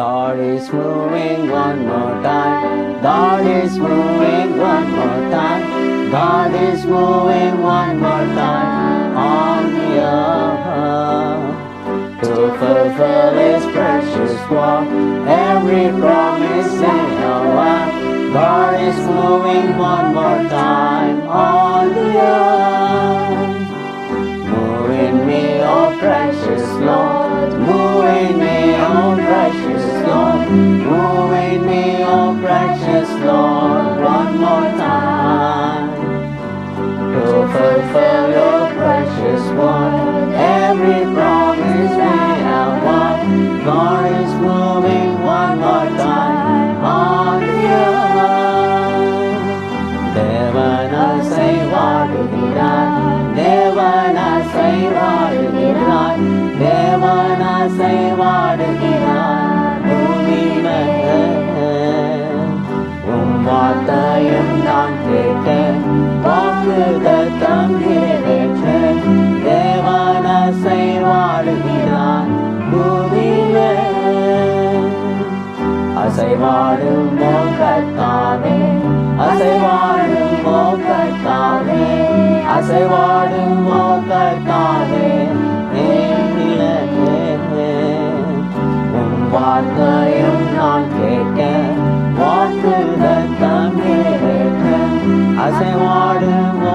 God is moving one more time. God is moving one more time. God is moving one more time on the earth to fulfill His precious work. Every promise in our life. God is moving one more time on the earth. Move in me, oh precious Lord. Move in me, தேவனாசை வாடுகிறார் தேவனாசை வாடுகிறார் தேவனாசை வாடுகிறார் உம் வார்த்தையும் நான் கேட்டேன். வாக்கு தத்தம் நிறைவேற்ற தேவனாசை வாடுகிறார் பூமியிலே அசைவாடும் மோகத்தாவே அசைவாடும் அசைவாடும் மோக்கத்தாலே உன் வார்த்தையும் நான் கேட்க வாக்குதல் தமிழ் அசைவாடும்